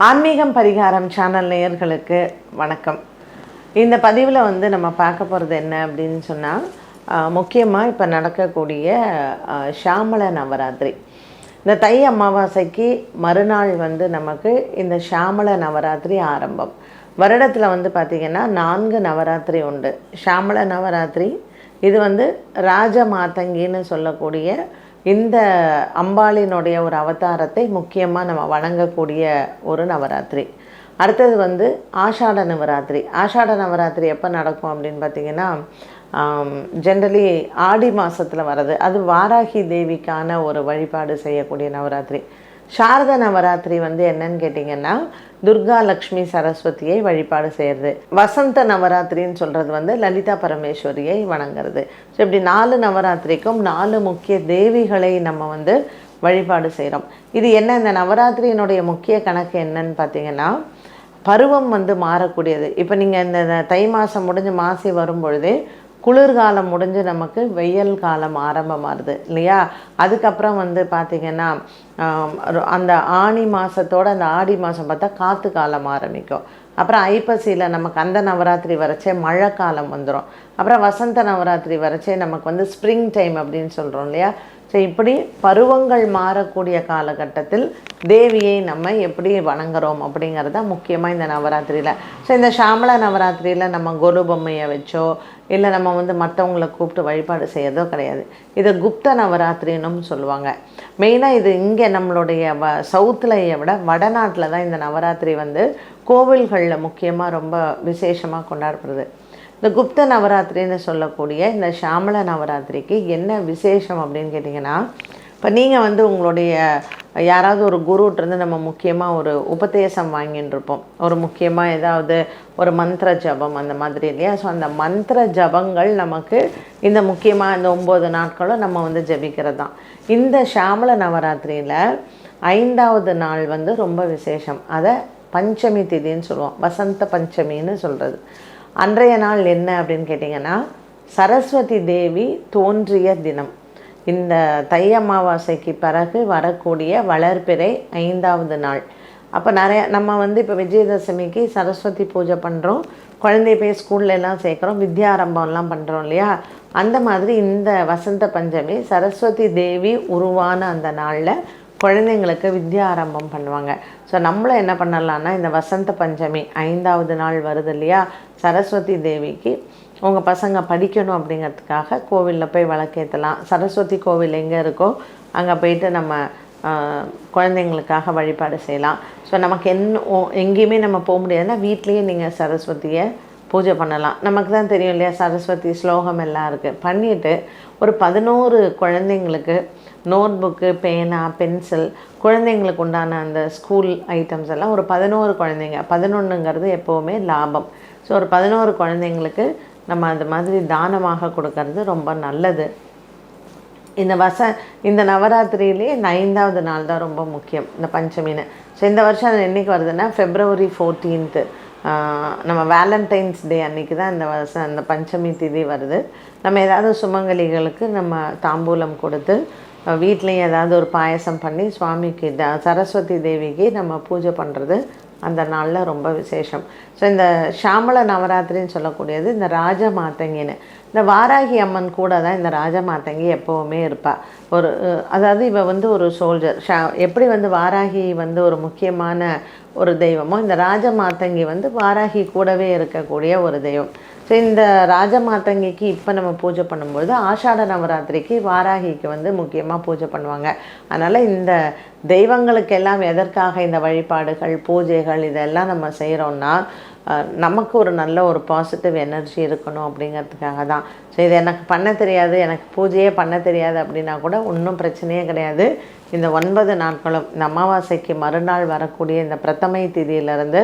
ஆன்மீகம் பரிகாரம் சேனல் நேயர்களுக்கு வணக்கம். இந்த பதிவில் வந்து நம்ம பார்க்க போகிறது என்ன அப்படின்னு சொன்னால் முக்கியமாக இப்போ நடக்கக்கூடிய ஆஹ், ஷாமள நவராத்திரி. இந்த தை அமாவாசைக்கு மறுநாள் வந்து நமக்கு இந்த ஷாமள நவராத்திரி ஆரம்பம். வருடத்தில் வந்து பார்த்திங்கன்னா நான்கு நவராத்திரி உண்டு. ஷாமள நவராத்திரி இது வந்து ராஜ மாத்தங்கின்னு சொல்லக்கூடிய இந்த அம்பாளினுடைய ஒரு அவதாரத்தை முக்கியமாக நம்ம வணங்கக்கூடிய ஒரு நவராத்திரி. அடுத்தது வந்து ஆஷாட நவராத்திரி. ஆஷாட நவராத்திரி எப்போ நடக்கும் அப்படின்னு பார்த்திங்கன்னா ஜென்ரலி ஆடி மாதத்தில் வர்றது. அது வாராகி தேவிக்கான ஒரு வழிபாடு செய்யக்கூடிய நவராத்திரி. சாரத நவராத்திரி வந்து என்னன்னு கேட்டிங்கன்னா துர்கா லக்ஷ்மி சரஸ்வதியை வழிபாடு செய்கிறது வசந்த நவராத்திரின்னு சொல்கிறது வந்து லலிதா பரமேஸ்வரியை வணங்குறது. ஸோ இப்படி நாலு நவராத்திரிக்கும் நாலு முக்கிய தேவிகளை நம்ம வந்து வழிபாடு செய்கிறோம் இது என்ன? இந்த நவராத்திரியினுடைய முக்கிய கணக்கு என்னன்னு பார்த்தீங்கன்னா பருவம் வந்து மாறக்கூடியது. இப்போ நீங்கள் இந்த தை மாதம் முடிஞ்சு மாசி வரும் பொழுதே குளிர்காலம் முடிஞ்சு நமக்கு வெயில் காலம் ஆரம்பமாகுது இல்லையா? அதுக்கப்புறம் வந்து பார்த்திங்கன்னா அந்த ஆனி மாதத்தோட அந்த ஆடி மாதம் பார்த்தா காற்று காலம் ஆரம்பிக்கும். அப்புறம் ஐப்பசியில் நமக்கு அந்த நவராத்திரி வரைச்சே மழை காலம் வந்துடும் அப்புறம் வசந்த நவராத்திரி வரைச்சே நமக்கு வந்து ஸ்ப்ரிங் டைம் அப்படின்னு சொல்கிறோம் இல்லையா? ஸோ இப்படி பருவங்கள் மாறக்கூடிய காலகட்டத்தில் தேவியை நம்ம எப்படி வணங்குறோம் அப்படிங்கிறது தான் முக்கியமாக இந்த நவராத்திரியில். ஸோ இந்த ஷாமள நவராத்திரியில் நம்ம கொலு பொம்மையை வச்சோ இல்லை நம்ம வந்து மற்றவங்கள கூப்பிட்டு வழிபாடு செய்யறதோ கிடையாது. இதை குப்த நவராத்திரின்னும் சொல்லுவாங்க. மெயினாக இது இங்கே நம்மளுடைய வ சவுத்துலையை விட வடநாட்டில் தான் இந்த நவராத்திரி வந்து கோவில்களில் முக்கியமாக ரொம்ப விசேஷமாக கொண்டாடப்படுது. இந்த குப்த நவராத்திரின்னு சொல்லக்கூடிய இந்த சாமல நவராத்திரிக்கு என்ன விசேஷம் அப்படின்னு கேட்டிங்கன்னா இப்போ நீங்கள் வந்து உங்களுடைய யாராவது ஒரு குருட்டிருந்து நம்ம முக்கியமாக ஒரு உபதேசம் வாங்கின்னு இருப்போம். ஒரு முக்கியமாக ஏதாவது ஒரு மந்திர ஜபம் அந்த மாதிரி இல்லையா? ஸோ அந்த மந்திர ஜபங்கள் நமக்கு இந்த முக்கியமாக இந்த ஒம்பது நாட்களும் நம்ம வந்து ஜபிக்கிறது தான் இந்த ஷாமள நவராத்திரியில் ஐந்தாவது நாள் வந்து ரொம்ப விசேஷம். அதை பஞ்சமி திதின்னு சொல்லுவோம். வசந்த பஞ்சமின்னு சொல்கிறது அன்றைய நாள் என்ன அப்படின்னு கேட்டிங்கன்னா சரஸ்வதி தேவி தோன்றிய தினம். இந்த தை அமாவாசைக்கு பிறகு வரக்கூடிய வளர்பிறை ஐந்தாவது நாள். அப்போ நிறைய நம்ம வந்து இப்போ விஜயதசமிக்கு சரஸ்வதி பூஜை பண்ணுறோம் குழந்தைய போய் ஸ்கூல்ல எல்லாம் சேர்க்குறோம் வித்யாரம்பம்லாம் பண்ணுறோம் இல்லையா? அந்த மாதிரி இந்த வசந்த பஞ்சமி சரஸ்வதி தேவி உருவான அந்த நாளில் குழந்தைங்களுக்கு வித்யாரம்பம் பண்ணுவாங்க. ஸோ நம்மளும் என்ன பண்ணலாம்னா இந்த வசந்த பஞ்சமி ஐந்தாவது நாள் வருது இல்லையா? சரஸ்வதி தேவிக்கு உங்கள் பசங்க படிக்கணும் அப்படிங்கிறதுக்காக கோவிலில் போய் வழக்கேற்றலாம் சரஸ்வதி கோவில் எங்கே இருக்கோ அங்கே போயிட்டு நம்ம குழந்தைங்களுக்காக வழிபாடு செய்யலாம். ஸோ நமக்கு என்ன ஓ- எங்கேயுமே நம்ம போக முடியாதுன்னா வீட்லேயே நீங்கள் சரஸ்வதியை பூஜை பண்ணலாம். நமக்கு தான் தெரியும் இல்லையா சரஸ்வதி ஸ்லோகம் எல்லாம் இருக்குது பண்ணிவிட்டு ஒரு பதினோரு குழந்தைங்களுக்கு நோட் புக்கு பேனா பென்சில் குழந்தைங்களுக்கு உண்டான அந்த ஸ்கூல் ஐட்டம்ஸ் எல்லாம் ஒரு பதினோரு குழந்தைங்க. பதினொன்றுங்கிறது எப்போவுமே லாபம். ஸோ ஒரு பதினோரு குழந்தைங்களுக்கு நம்ம அந்த மாதிரி தானமாக கொடுக்கறது ரொம்ப நல்லது. இந்த வச இந்த நவராத்திரியிலே இந்த ஐந்தாவது நாள் தான் ரொம்ப முக்கியம் இந்த பஞ்சமின்னு. ஸோ இந்த வருஷம் அது என்றைக்கு வருதுன்னா ஃபெப்ரவரி ஃபோர்டீன்த்து நம்ம வேலண்டைன்ஸ் டே அன்னைக்கு தான் இந்த வருஷம் அந்த பஞ்சமி திதி வருது. நம்ம ஏதாவது சுமங்கலிகளுக்கு நம்ம தாம்பூலம் கொடுத்து வீட்லேயும் ஏதாவது ஒரு பாயசம் பண்ணி சுவாமிக்கு த- சரஸ்வதி தேவிக்கு நம்ம பூஜை பண்ணுறது அந்த நாளில் ரொம்ப விசேஷம். ஸோ இந்த ஷாமள நவராத்திரின்னு சொல்லக்கூடியது இந்த ராஜ மாத்தங்கின்னு இந்த வாராகி அம்மன் கூட தான் இந்த ராஜ மாத்தங்கி எப்போவுமே இருப்பாள் ஒரு அதாவது இவ வந்து ஒரு சோல்ஜர் ஷா எப்படி வந்து வாராகி வந்து ஒரு முக்கியமான ஒரு தெய்வமோ இந்த ராஜ மாத்தங்கி வந்து வாராகி கூடவே இருக்கக்கூடிய ஒரு தெய்வம். ஸோ இந்த ராஜ மாத்தங்கிக்கு இப்போ நம்ம பூஜை பண்ணும்போது ஆஷாட நவராத்திரிக்கு வாராகிக்கு வந்து முக்கியமாக பூஜை பண்ணுவாங்க. அதனால் இந்த தெய்வங்களுக்கெல்லாம் எதற்காக இந்த வழிபாடுகள் பூஜைகள் இதெல்லாம் நம்ம செய்கிறோன்னா நமக்கு ஒரு நல்ல ஒரு பாசிட்டிவ் எனர்ஜி இருக்கணும் அப்படிங்கிறதுக்காக தான். ஸோ இது எனக்கு பண்ண தெரியாது எனக்கு பூஜையே பண்ண தெரியாது அப்படின்னா கூட ஒன்றும் பிரச்சனையே கிடையாது. இந்த ஒன்பது நாட்களும் இந்த அமாவாசைக்கு மறுநாள் வரக்கூடிய இந்த பிரதமை திதியிலிருந்து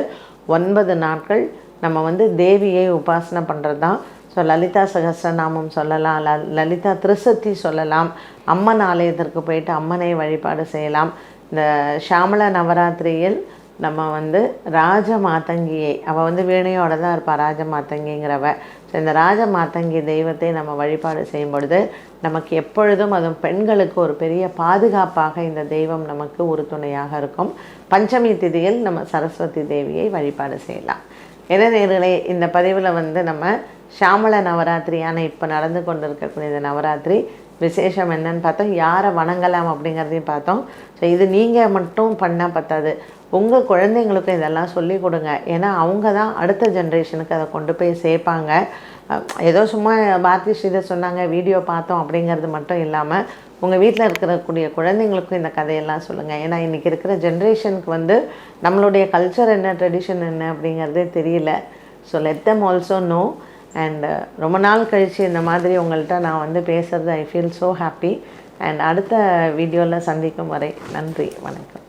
ஒன்பது நாட்கள் நம்ம வந்து தேவியை உபாசனை பண்ணுறது தான் ஸோ லலிதா சகஸ்ரநாமம் சொல்லலாம். ல லலிதா திருசத்தி சொல்லலாம். அம்மன் ஆலயத்திற்கு போயிட்டு அம்மனை வழிபாடு செய்யலாம். இந்த ஷாமள நவராத்திரியில் நம்ம வந்து ராஜ மாத்தங்கியை அவள் வந்து வீணையோட தான் இருப்பாள் ராஜ மாத்தங்கிங்கிறவ ஸோ இந்த ராஜ மாத்தங்கி தெய்வத்தை நம்ம வழிபாடு செய்யும் பொழுது நமக்கு எப்பொழுதும் அதுவும் பெண்களுக்கு ஒரு பெரிய பாதுகாப்பாக இந்த தெய்வம் நமக்கு உறுதுணையாக இருக்கும். பஞ்சமி திதியில் நம்ம சரஸ்வதி தேவியை வழிபாடு செய்யலாம். என்ன இந்த பதிவில் வந்து நம்ம ஷாமல நவராத்திரியான இப்போ நடந்து கொண்டு இருக்கக்கூடிய இந்த நவராத்திரி விசேஷம் என்னன்னு பார்த்தோம். யாரை வணங்கலாம் அப்படிங்கிறதையும் பார்த்தோம். ஸோ இது நீங்கள் மட்டும் பண்ணால் பத்தாது. உங்கள் குழந்தைங்களுக்கும் இதெல்லாம் சொல்லி கொடுங்க. ஏன்னா அவங்க தான் அடுத்த ஜென்ரேஷனுக்கு அதை கொண்டு போய் சேர்ப்பாங்க. ஏதோ சும்மா பாரதி ஸ்ரீதர் சொன்னாங்க வீடியோ பார்த்தோம் அப்படிங்கிறது மட்டும் இல்லாமல் உங்கள் வீட்டில் இருக்கக்கூடிய குழந்தைங்களுக்கும் இந்த கதையெல்லாம் சொல்லுங்கள் ஏன்னா இன்றைக்கி இருக்கிற ஜென்ரேஷனுக்கு வந்து நம்மளுடைய கல்ச்சர் என்ன ட்ரெடிஷன் என்ன அப்படிங்கிறதே தெரியல. So let them also know and ரொம்ப நாள் கழித்து இந்த மாதிரி உங்கள்கிட்ட நான் வந்து பேசுகிறது I feel so happy and அடுத்த வீடியோவில் சந்திக்கும் வரை நன்றி வணக்கம்.